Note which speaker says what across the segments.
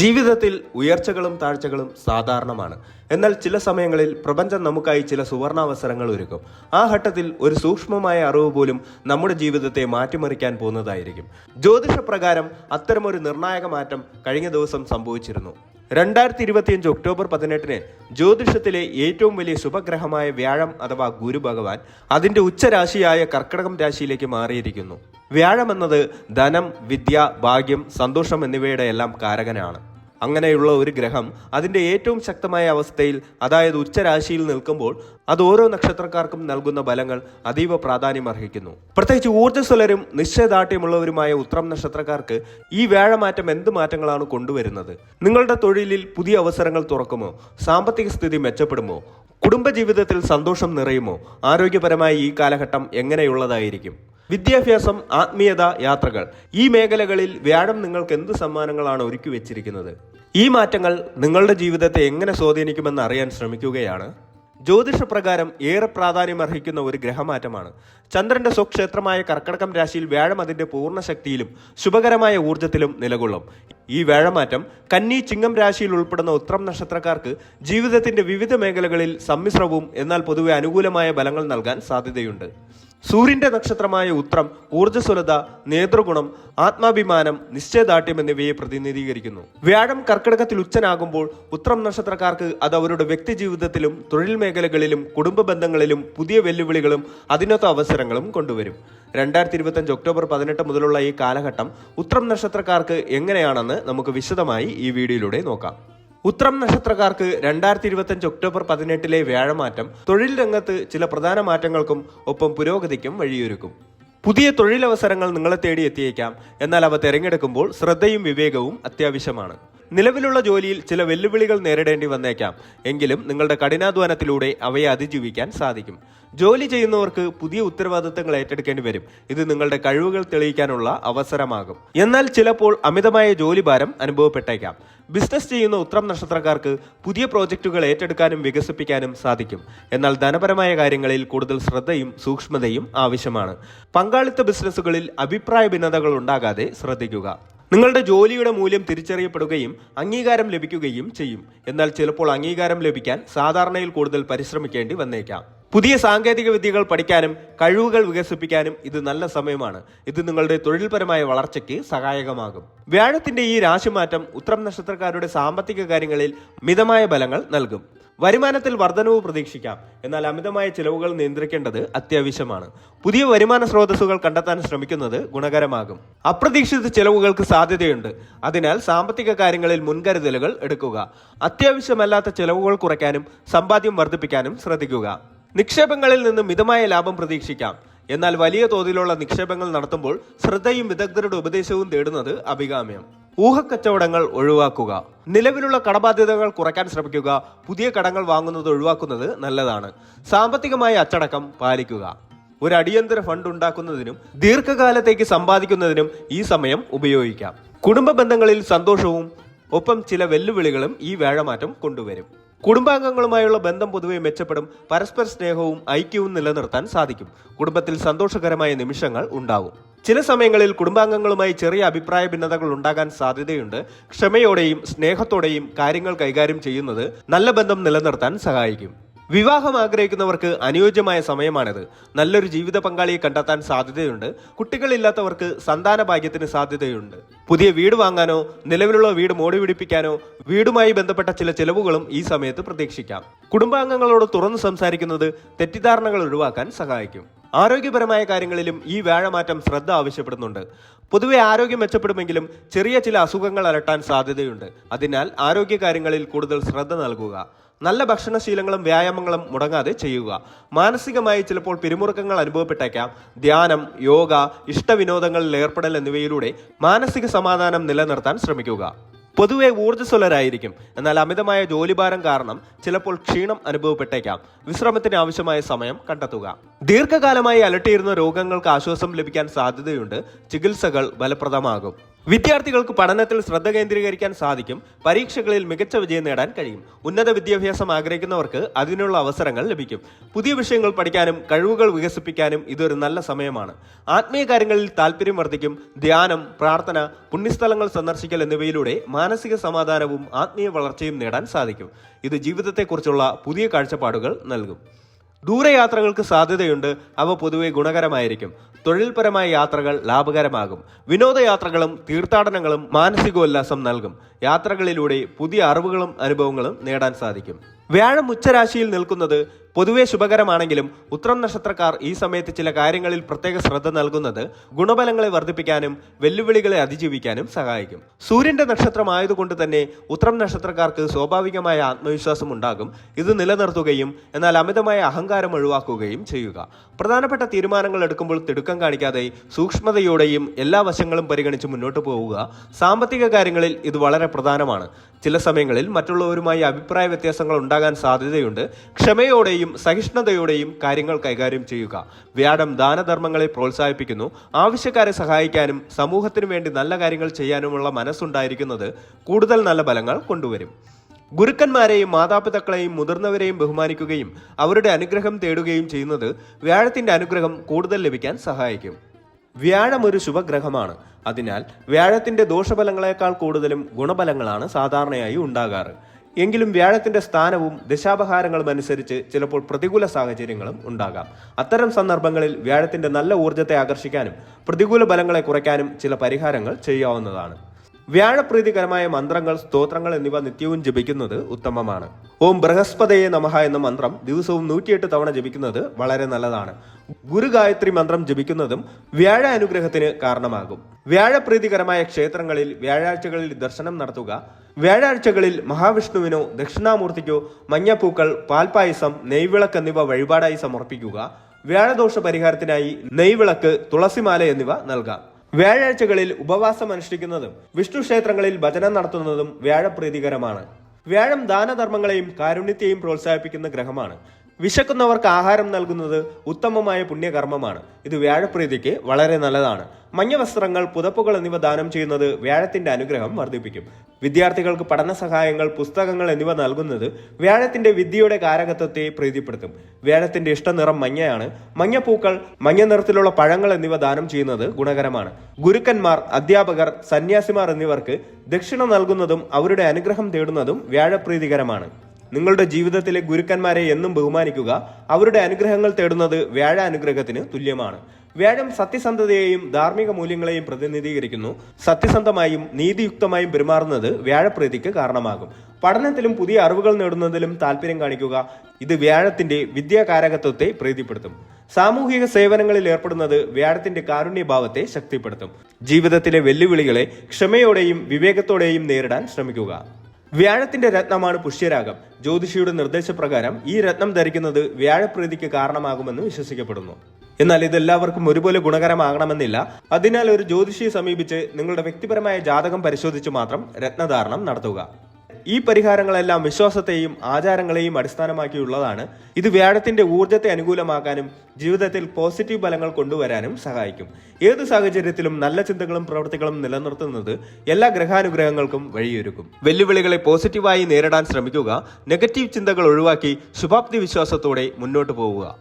Speaker 1: ജീവിതത്തിൽ ഉയർച്ചകളും താഴ്ചകളും സാധാരണമാണ്. എന്നാൽ ചില സമയങ്ങളിൽ പ്രപഞ്ചം നമുക്കായി ചില സുവർണാവസരങ്ങൾ ഒരുക്കും. ആ ഘട്ടത്തിൽ ഒരു സൂക്ഷ്മമായ അറിവ് പോലും നമ്മുടെ ജീവിതത്തെ മാറ്റിമറിക്കാൻ പോകുന്നതായിരിക്കും. ജ്യോതിഷപ്രകാരം അത്തരമൊരു നിർണായക മാറ്റം കഴിഞ്ഞ ദിവസം സംഭവിച്ചിരുന്നു. രണ്ടായിരത്തി ഇരുപത്തിയഞ്ച് ഒക്ടോബർ പതിനെട്ടിന് ജ്യോതിഷത്തിലെ ഏറ്റവും വലിയ ശുഭഗ്രഹമായ വ്യാഴം അഥവാ ഗുരുഭഗവാൻ അതിന്റെ ഉച്ചരാശിയായ കർക്കടകം രാശിയിലേക്ക് മാറിയിരിക്കുന്നു. വ്യാഴം എന്നത് ധനം വിദ്യ ഭാഗ്യം സന്തോഷം എന്നിവയുടെ എല്ലാം കാരകനാണ്. അങ്ങനെയുള്ള ഒരു ഗ്രഹം അതിന്റെ ഏറ്റവും ശക്തമായ അവസ്ഥയിൽ അതായത് ഉച്ചരാശിയിൽ നിൽക്കുമ്പോൾ അത് ഓരോ നക്ഷത്രക്കാർക്കും നൽകുന്ന ബലങ്ങൾ അതീവ പ്രാധാന്യം അർഹിക്കുന്നു. പ്രത്യേകിച്ച് ഊർജസ്വലരും നിശ്ചയദാർഢ്യമുള്ളവരുമായ ഉത്രം നക്ഷത്രക്കാർക്ക് ഈ വേഴമാറ്റം എന്ത് മാറ്റങ്ങളാണ് കൊണ്ടുവരുന്നത്? നിങ്ങളുടെ തൊഴിലിൽ പുതിയ അവസരങ്ങൾ തുറക്കുമോ? സാമ്പത്തിക സ്ഥിതി മെച്ചപ്പെടുമോ? കുടുംബജീവിതത്തിൽ സന്തോഷം നിറയുമോ? ആരോഗ്യപരമായി ഈ കാലഘട്ടം എങ്ങനെയുള്ളതായിരിക്കും? വിദ്യാഭ്യാസം ആത്മീയത യാത്രകൾ. ഈ മേഖലകളിൽ വ്യാഴം നിങ്ങൾക്ക് എന്ത് സമ്മാനങ്ങളാണ് ഒരുക്കി വെച്ചിരിക്കുന്നത്? ഈ മാറ്റങ്ങൾ നിങ്ങളുടെ ജീവിതത്തെ എങ്ങനെ സ്വാധീനിക്കുമെന്ന് അറിയാൻ ശ്രമിക്കുകയാണ്. ജ്യോതിഷപ്രകാരം ഏറെ പ്രാധാന്യം അർഹിക്കുന്ന ഒരു ഗ്രഹമാറ്റമാണ്. ചന്ദ്രന്റെ സ്വക്ഷേത്രമായ കർക്കടകം രാശിയിൽ വ്യാഴം അതിന്റെ പൂർണ ശക്തിയിലും ശുഭകരമായ ഊർജത്തിലും നിലകൊള്ളും. ഈ വ്യാഴമാറ്റം കന്നി ചിങ്ങം രാശിയിൽ ഉൾപ്പെടുന്ന ഉത്രം നക്ഷത്രക്കാർക്ക് ജീവിതത്തിന്റെ വിവിധ മേഖലകളിൽ സമ്മിശ്രവും എന്നാൽ പൊതുവെ അനുകൂലമായ ബലങ്ങൾ നൽകാൻ സാധ്യതയുണ്ട്. സൂര്യന്റെ നക്ഷത്രമായ ഉത്രം ഊർജസ്വലത നേതൃഗുണം ആത്മാഭിമാനം നിശ്ചയദാർഢ്യം എന്നിവയെ പ്രതിനിധീകരിക്കുന്നു. വ്യാഴം കർക്കിടകത്തിൽ ഉച്ചനാകുമ്പോൾ ഉത്രം നക്ഷത്രക്കാർക്ക് അത് അവരുടെ വ്യക്തി ജീവിതത്തിലും തൊഴിൽ മേഖലകളിലും കുടുംബ ബന്ധങ്ങളിലും പുതിയ വെല്ലുവിളികളും അതിനൊത്ത അവസരങ്ങളും കൊണ്ടുവരും. രണ്ടായിരത്തി ഇരുപത്തഞ്ച് ഒക്ടോബർ പതിനെട്ട് മുതലുള്ള ഈ കാലഘട്ടം ഉത്രം നക്ഷത്രക്കാർക്ക് എങ്ങനെയാണെന്ന് നമുക്ക് വിശദമായി ഈ വീഡിയോയിലൂടെ നോക്കാം. ഉത്രം നക്ഷത്രക്കാർക്ക് രണ്ടായിരത്തി ഇരുപത്തഞ്ച് ഒക്ടോബർ പതിനെട്ടിലെ വ്യാഴമാറ്റം തൊഴിൽ രംഗത്ത് ചില പ്രധാന മാറ്റങ്ങൾക്കും ഒപ്പം പുരോഗതിക്കും വഴിയൊരുക്കും. പുതിയ തൊഴിലവസരങ്ങൾ നിങ്ങളെ തേടി എത്തിയേക്കാം. എന്നാൽ അവ തിരഞ്ഞെടുക്കുമ്പോൾ ശ്രദ്ധയും വിവേകവും അത്യാവശ്യമാണ്. നിലവിലുള്ള ജോലിയിൽ ചില വെല്ലുവിളികൾ നേരിടേണ്ടി വന്നേക്കാം. എങ്കിലും നിങ്ങളുടെ കഠിനാധ്വാനത്തിലൂടെ അവയെ അതിജീവിക്കാൻ സാധിക്കും. ജോലി ചെയ്യുന്നവർക്ക് പുതിയ ഉത്തരവാദിത്തങ്ങൾ ഏറ്റെടുക്കേണ്ടി വരും. ഇത് നിങ്ങളുടെ കഴിവുകൾ തെളിയിക്കാനുള്ള അവസരമാകും. എന്നാൽ ചിലപ്പോൾ അമിതമായ ജോലിഭാരം അനുഭവപ്പെട്ടേക്കാം. ബിസിനസ് ചെയ്യുന്ന ഉത്രം നക്ഷത്രക്കാർക്ക് പുതിയ പ്രോജക്റ്റുകൾ ഏറ്റെടുക്കാനും വികസിപ്പിക്കാനും സാധിക്കും. എന്നാൽ ധനപരമായ കാര്യങ്ങളിൽ കൂടുതൽ ശ്രദ്ധയും സൂക്ഷ്മതയും ആവശ്യമാണ്. പങ്കാളിത്ത ബിസിനസ്സുകളിൽ അഭിപ്രായ ഭിന്നതകൾ ഉണ്ടാകാതെ ശ്രദ്ധിക്കുക. നിങ്ങളുടെ ജോലിയുടെ മൂല്യം തിരിച്ചറിയപ്പെടുകയും അംഗീകാരം ലഭിക്കുകയും ചെയ്യും. എന്നാൽ ചിലപ്പോൾ അംഗീകാരം ലഭിക്കാൻ സാധാരണയിൽ കൂടുതൽ പരിശ്രമിക്കേണ്ടി വന്നേക്കാം. പുതിയ സാങ്കേതിക വിദ്യകൾ പഠിക്കാനും കഴിവുകൾ വികസിപ്പിക്കാനും ഇത് നല്ല സമയമാണ്. ഇത് നിങ്ങളുടെ തൊഴിൽപരമായ വളർച്ചയ്ക്ക് സഹായകമാകും. വ്യാഴത്തിന്റെ ഈ രാശിമാറ്റം ഉത്രം നക്ഷത്രക്കാരുടെ സാമ്പത്തിക കാര്യങ്ങളിൽ മിതമായ ബലങ്ങൾ നൽകും. വരുമാനത്തിൽ വർധനവ് പ്രതീക്ഷിക്കാം. എന്നാൽ അമിതമായ ചിലവുകൾ നിയന്ത്രിക്കേണ്ടത് അത്യാവശ്യമാണ്. പുതിയ വരുമാന സ്രോതസ്സുകൾ കണ്ടെത്താൻ ശ്രമിക്കുന്നത് ഗുണകരമാകും. അപ്രതീക്ഷിത ചിലവുകൾക്ക് സാധ്യതയുണ്ട്. അതിനാൽ സാമ്പത്തിക കാര്യങ്ങളിൽ മുൻകരുതലുകൾ എടുക്കുക. അത്യാവശ്യമല്ലാത്ത ചിലവുകൾ കുറയ്ക്കാനും സമ്പാദ്യം വർദ്ധിപ്പിക്കാനും ശ്രദ്ധിക്കുക. നിക്ഷേപങ്ങളിൽ നിന്ന് മിതമായ ലാഭം പ്രതീക്ഷിക്കാം. എന്നാൽ വലിയ തോതിലുള്ള നിക്ഷേപങ്ങൾ നടത്തുമ്പോൾ ശ്രദ്ധയും വിദഗ്ധരുടെ ഉപദേശവും തേടുന്നത് അഭികാമ്യം. ഊഹക്കച്ചവടങ്ങൾ ഒഴിവാക്കുക. നിലവിലുള്ള കടബാധ്യതകൾ കുറയ്ക്കാൻ ശ്രമിക്കുക. പുതിയ കടങ്ങൾ വാങ്ങുന്നത് ഒഴിവാക്കുന്നത് നല്ലതാണ്. സാമ്പത്തികമായ അച്ചടക്കം പാലിക്കുക. ഒരു അടിയന്തര ഫണ്ട് ഉണ്ടാക്കുന്നതിനും ദീർഘകാലത്തേക്ക് സമ്പാദിക്കുന്നതിനും ഈ സമയം ഉപയോഗിക്കാം. കുടുംബ ബന്ധങ്ങളിൽ സന്തോഷവും ഒപ്പം ചില വെല്ലുവിളികളും ഈ വേഴമാറ്റം കൊണ്ടുവരും. കുടുംബാംഗങ്ങളുമായുള്ള ബന്ധം പൊതുവെ മെച്ചപ്പെടും. പരസ്പര സ്നേഹവും ഐക്യവും നിലനിർത്താൻ സാധിക്കും. കുടുംബത്തിൽ സന്തോഷകരമായ നിമിഷങ്ങൾ ഉണ്ടാവും ചില സമയങ്ങളിൽ കുടുംബാംഗങ്ങളുമായി ചെറിയ അഭിപ്രായ ഭിന്നതകൾ ഉണ്ടാകാൻ സാധ്യതയുണ്ട്. ക്ഷമയോടെയും സ്നേഹത്തോടെയും കാര്യങ്ങൾ കൈകാര്യം ചെയ്യുന്നത് നല്ല ബന്ധം നിലനിർത്താൻ സഹായിക്കും. വിവാഹം ആഗ്രഹിക്കുന്നവർക്ക് അനുയോജ്യമായ സമയമാണിത്. നല്ലൊരു ജീവിത പങ്കാളിയെ കണ്ടെത്താൻ സാധ്യതയുണ്ട്. കുട്ടികളില്ലാത്തവർക്ക് സന്താന ഭാഗ്യത്തിന് സാധ്യതയുണ്ട്. പുതിയ വീട് വാങ്ങാനോ നിലവിലുള്ള വീട് മോടി പിടിപ്പിക്കാനോ വീടുമായി ബന്ധപ്പെട്ട ചില ചെലവുകളും ഈ സമയത്ത് പ്രതീക്ഷിക്കാം. കുടുംബാംഗങ്ങളോട് തുറന്നു സംസാരിക്കുന്നത് തെറ്റിദ്ധാരണകൾ ഒഴിവാക്കാൻ സഹായിക്കും. ആരോഗ്യപരമായ കാര്യങ്ങളിലും ഈ വ്യാഴമാറ്റം ശ്രദ്ധ ആവശ്യപ്പെടുന്നുണ്ട്. പൊതുവെ ആരോഗ്യം മെച്ചപ്പെടുമെങ്കിലും ചെറിയ ചില അസുഖങ്ങൾ അലട്ടാൻ സാധ്യതയുണ്ട്. അതിനാൽ ആരോഗ്യകാര്യങ്ങളിൽ കൂടുതൽ ശ്രദ്ധ നൽകുക. നല്ല ഭക്ഷണശീലങ്ങളും വ്യായാമങ്ങളും മുടങ്ങാതെ ചെയ്യുക. മാനസികമായി ചിലപ്പോൾ പിരിമുറുക്കങ്ങൾ അനുഭവപ്പെട്ടേക്കാം. ധ്യാനം യോഗ ഇഷ്ടവിനോദങ്ങളിൽ ഏർപ്പെടൽ എന്നിവയിലൂടെ മാനസിക സമാധാനം നിലനിർത്താൻ ശ്രമിക്കുക. പൊതുവെ ഊർജസ്വലരായിരിക്കും. എന്നാൽ അമിതമായ ജോലിഭാരം കാരണം ചിലപ്പോൾ ക്ഷീണം അനുഭവപ്പെട്ടേക്കാം. വിശ്രമത്തിന് ആവശ്യമായ സമയം കണ്ടെത്തുക. ദീർഘകാലമായി അലട്ടിയിരുന്ന രോഗങ്ങൾക്ക് ആശ്വാസം ലഭിക്കാൻ സാധ്യതയുണ്ട്. ചികിത്സകൾ ഫലപ്രദമാകും. വിദ്യാർത്ഥികൾക്ക് പഠനത്തിൽ ശ്രദ്ധ കേന്ദ്രീകരിക്കാൻ സാധിക്കും. പരീക്ഷകളിൽ മികച്ച വിജയം നേടാൻ കഴിയും. ഉന്നത വിദ്യാഭ്യാസം ആഗ്രഹിക്കുന്നവർക്ക് അതിനുള്ള അവസരങ്ങൾ ലഭിക്കും. പുതിയ വിഷയങ്ങൾ പഠിക്കാനും കഴിവുകൾ വികസിപ്പിക്കാനും ഇതൊരു നല്ല സമയമാണ്. ആത്മീയ കാര്യങ്ങളിൽ താല്പര്യം വർദ്ധിക്കും. ധ്യാനം പ്രാർത്ഥന പുണ്യസ്ഥലങ്ങൾ സന്ദർശിക്കൽ എന്നിവയിലൂടെ മാനസിക സമാധാനവും ആത്മീയ വളർച്ചയും നേടാൻ സാധിക്കും. ഇത് ജീവിതത്തെക്കുറിച്ചുള്ള പുതിയ കാഴ്ചപ്പാടുകൾ നൽകും. ദൂരയാത്രകൾക്ക് സാധ്യതയുണ്ട്. അവ പൊതുവെ ഗുണകരമായിരിക്കും. തൊഴിൽപരമായ യാത്രകൾ ലാഭകരമാകും. വിനോദയാത്രകളും തീർത്ഥാടനങ്ങളും മാനസികോല്ലാസം നൽകും. യാത്രകളിലൂടെ പുതിയ അറിവുകളും അനുഭവങ്ങളും നേടാൻ സാധിക്കും. വ്യാഴം ഉച്ചരാശിയിൽ നിൽക്കുന്നത് പൊതുവെ ശുഭകരമാണെങ്കിലും ഉത്രം നക്ഷത്രക്കാർ ഈ സമയത്ത് ചില കാര്യങ്ങളിൽ പ്രത്യേക ശ്രദ്ധ നൽകുന്നത് ഗുണബലങ്ങളെ വർദ്ധിപ്പിക്കാനും വെല്ലുവിളികളെ അതിജീവിക്കാനും സഹായിക്കും. സൂര്യന്റെ നക്ഷത്രമായതുകൊണ്ട് തന്നെ ഉത്രം നക്ഷത്രക്കാർക്ക് സ്വാഭാവികമായ ആത്മവിശ്വാസം ഉണ്ടാകും. ഇത് നിലനിർത്തുകയും എന്നാൽ അമിതമായ അഹങ്കാരം ഒഴിവാക്കുകയും ചെയ്യുക. പ്രധാനപ്പെട്ട തീരുമാനങ്ങൾ എടുക്കുമ്പോൾ തിടുക്കം കാണിക്കാതെ സൂക്ഷ്മതയോടെയും എല്ലാ വശങ്ങളും പരിഗണിച്ച് മുന്നോട്ട് പോവുക. സാമ്പത്തിക കാര്യങ്ങളിൽ ഇത് വളരെ പ്രധാനമാണ്. ചില സമയങ്ങളിൽ മറ്റുള്ളവരുമായി അഭിപ്രായ വ്യത്യാസങ്ങൾ ഉണ്ടാകാൻ സാധ്യതയുണ്ട്. ക്ഷമയോടെയും സഹിഷ്ണുതയോടെയും കാര്യങ്ങൾ കൈകാര്യം ചെയ്യുക. വ്യാഴം ദാനധർമ്മങ്ങളെ പ്രോത്സാഹിപ്പിക്കുന്നു. ആവശ്യക്കാരെ സഹായിക്കാനും സമൂഹത്തിനു വേണ്ടി നല്ല കാര്യങ്ങൾ ചെയ്യാനുമുള്ള മനസ്സുണ്ടായിരിക്കുന്നത് കൂടുതൽ നല്ല ഫലങ്ങൾ കൊണ്ടുവരും. ഗുരുക്കന്മാരെയും മാതാപിതാക്കളെയും മുതിർന്നവരെയും ബഹുമാനിക്കുകയും അവരുടെ അനുഗ്രഹം തേടുകയും ചെയ്യുന്നത് വ്യാഴത്തിന്റെ അനുഗ്രഹം കൂടുതൽ ലഭിക്കാൻ സഹായിക്കും. വ്യാഴം ഒരു ശുഭഗ്രഹമാണ്. അതിനാൽ വ്യാഴത്തിന്റെ ദോഷഫലങ്ങളെക്കാൾ കൂടുതലും ഗുണഫലങ്ങളാണ് സാധാരണയായി ഉണ്ടാകാറ്. എങ്കിലും വ്യാഴത്തിന്റെ സ്ഥാനവും ദശാപഹാരങ്ങളും അനുസരിച്ച് ചിലപ്പോൾ പ്രതികൂല സാഹചര്യങ്ങളും ഉണ്ടാകാം. അത്തരം സന്ദർഭങ്ങളിൽ വ്യാഴത്തിന്റെ നല്ല ഊർജത്തെ ആകർഷിക്കാനും പ്രതികൂല ബലങ്ങളെ കുറയ്ക്കാനും ചില പരിഹാരങ്ങൾ ചെയ്യാവുന്നതാണ്. വ്യാഴപ്രീതികരമായ മന്ത്രങ്ങൾ സ്തോത്രങ്ങൾ എന്നിവ നിത്യവും ജപിക്കുന്നത് ഉത്തമമാണ്. ഓം ബൃഹസ്പതയെ നമഃ എന്ന മന്ത്രം ദിവസവും നൂറ്റിയെട്ട് തവണ ജപിക്കുന്നത് വളരെ നല്ലതാണ്. ഗുരു ഗായത്രി മന്ത്രം ജപിക്കുന്നതും വ്യാഴ അനുഗ്രഹത്തിന് കാരണമാകും. വ്യാഴപ്രീതികരമായ ക്ഷേത്രങ്ങളിൽ വ്യാഴാഴ്ചകളിൽ ദർശനം നടത്തുക വ്യാഴാഴ്ചകളിൽ മഹാവിഷ്ണുവിനോ ദക്ഷിണാമൂർത്തിക്കോ മഞ്ഞപ്പൂക്കൾ പാൽപ്പായസം നെയ്വിളക്ക് എന്നിവ വഴിപാടായി സമർപ്പിക്കുക വ്യാഴദോഷ പരിഹാരത്തിനായി നെയ്വിളക്ക് തുളസിമാല എന്നിവ നൽകാം. വ്യാഴാഴ്ചകളിൽ ഉപവാസം അനുഷ്ഠിക്കുന്നതും വിഷ്ണു ക്ഷേത്രങ്ങളിൽ ഭജനം നടത്തുന്നതും വ്യാഴപ്രീതികരമാണ്. വ്യാഴം ദാനധർമ്മങ്ങളെയും കാരുണ്യത്തെയും പ്രോത്സാഹിപ്പിക്കുന്ന ഗ്രഹമാണ്. വിശക്കുന്നവർക്ക് ആഹാരം നൽകുന്നത് ഉത്തമമായ പുണ്യകർമ്മമാണ്. ഇത് വ്യാഴപ്രീതിക്ക് വളരെ നല്ലതാണ്. മഞ്ഞ വസ്ത്രങ്ങൾ പുതപ്പുകൾ എന്നിവ ദാനം ചെയ്യുന്നത് വ്യാഴത്തിന്റെ അനുഗ്രഹം വർദ്ധിപ്പിക്കും. വിദ്യാർത്ഥികൾക്ക് പഠന സഹായങ്ങൾ പുസ്തകങ്ങൾ എന്നിവ നൽകുന്നത് വ്യാഴത്തിന്റെ വിദ്യയുടെ കാരകത്വത്തെ പ്രീതിപ്പെടുത്തും. വ്യാഴത്തിന്റെ ഇഷ്ടനിറം മഞ്ഞയാണ്. മഞ്ഞപ്പൂക്കൾ മഞ്ഞ നിറത്തിലുള്ള പഴങ്ങൾ എന്നിവ ദാനം ചെയ്യുന്നത് ഗുണകരമാണ്. ഗുരുക്കന്മാർ അധ്യാപകർ സന്യാസിമാർ എന്നിവർക്ക് ദക്ഷിണ നൽകുന്നതും അവരുടെ അനുഗ്രഹം തേടുന്നതും വ്യാഴപ്രീതികരമാണ്. നിങ്ങളുടെ ജീവിതത്തിലെ ഗുരുക്കന്മാരെ എന്നും ബഹുമാനിക്കുക. അവരുടെ അനുഗ്രഹങ്ങൾ തേടുന്നത് വ്യാഴ അനുഗ്രഹത്തിന് തുല്യമാണ്. വ്യാഴം സത്യസന്ധതയെയും ധാർമ്മിക മൂല്യങ്ങളെയും പ്രതിനിധീകരിക്കുന്നു. സത്യസന്ധമായും നീതിയുക്തമായും പെരുമാറുന്നത് വ്യാഴപ്രീതിക്ക് കാരണമാകും. പഠനത്തിലും പുതിയ അറിവുകൾ നേടുന്നതിലും താല്പര്യം കാണിക്കുക. ഇത് വ്യാഴത്തിന്റെ വിദ്യാകാരകത്വത്തെ പ്രീതിപ്പെടുത്തും. സാമൂഹിക സേവനങ്ങളിൽ ഏർപ്പെടുന്നത് വ്യാഴത്തിന്റെ കാരുണ്യഭാവത്തെ ശക്തിപ്പെടുത്തും. ജീവിതത്തിലെ വെല്ലുവിളികളെ ക്ഷമയോടെയും വിവേകത്തോടെയും നേരിടാൻ ശ്രമിക്കുക. വ്യാഴത്തിന്റെ രത്നമാണ് പുഷ്യരാഗം. ജ്യോതിഷിയുടെ നിർദ്ദേശപ്രകാരം ഈ രത്നം ധരിക്കുന്നത് വ്യാഴപ്രീതിക്ക് കാരണമാകുമെന്ന് വിശ്വസിക്കപ്പെടുന്നു. എന്നാൽ ഇതെല്ലാവർക്കും ഒരുപോലെ ഗുണകരമാകണമെന്നില്ല. അതിനാൽ ഒരു ജ്യോതിഷിയെ സമീപിച്ച് നിങ്ങളുടെ വ്യക്തിപരമായ ജാതകം പരിശോധിച്ച് മാത്രം രത്നധാരണം നടത്തുക. ഈ പരിഹാരങ്ങളെല്ലാം വിശ്വാസത്തെയും ആചാരങ്ങളെയും അടിസ്ഥാനമാക്കിയുള്ളതാണ്. ഇത് വ്യാഴത്തിന്റെ ഊർജത്തെ അനുകൂലമാക്കാനും ജീവിതത്തിൽ പോസിറ്റീവ് ഫലങ്ങൾ കൊണ്ടുവരാനും സഹായിക്കും. ഏത് സാഹചര്യത്തിലും നല്ല ചിന്തകളും പ്രവൃത്തികളും നിലനിർത്തുന്നത് എല്ലാ ഗ്രഹാനുഗ്രഹങ്ങൾക്കും വഴിയൊരുക്കും. വെല്ലുവിളികളെ പോസിറ്റീവായി നേരിടാൻ ശ്രമിക്കുക നെഗറ്റീവ് ചിന്തകൾ ഒഴിവാക്കി ശുഭാപ്തി വിശ്വാസത്തോടെ മുന്നോട്ട് പോവുക.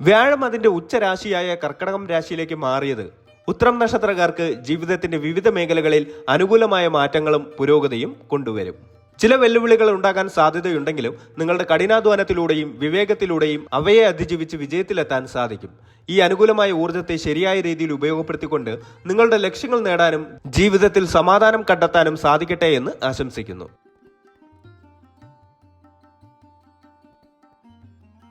Speaker 1: വ്യാഴം അതിന്റെ ഉച്ചരാശിയായ കർക്കടകം രാശിയിലേക്ക് മാറിയത് ഉത്രം നക്ഷത്രക്കാർക്ക് ജീവിതത്തിന്റെ വിവിധ മേഖലകളിൽ അനുകൂലമായ മാറ്റങ്ങളും പുരോഗതിയും കൊണ്ടുവരും. ചില വെല്ലുവിളികൾ ഉണ്ടാകാൻ സാധ്യതയുണ്ടെങ്കിലും നിങ്ങളുടെ കഠിനാധ്വാനത്തിലൂടെയും വിവേകത്തിലൂടെയും അവയെ അതിജീവിച്ച് വിജയത്തിലെത്താൻ സാധിക്കും. ഈ അനുകൂലമായ ഊർജത്തെ ശരിയായ രീതിയിൽ ഉപയോഗപ്പെടുത്തിക്കൊണ്ട് നിങ്ങളുടെ ലക്ഷ്യങ്ങൾ നേടാനും ജീവിതത്തിൽ സമാധാനം കണ്ടെത്താനും സാധിക്കട്ടെ എന്ന് ആശംസിക്കുന്നു.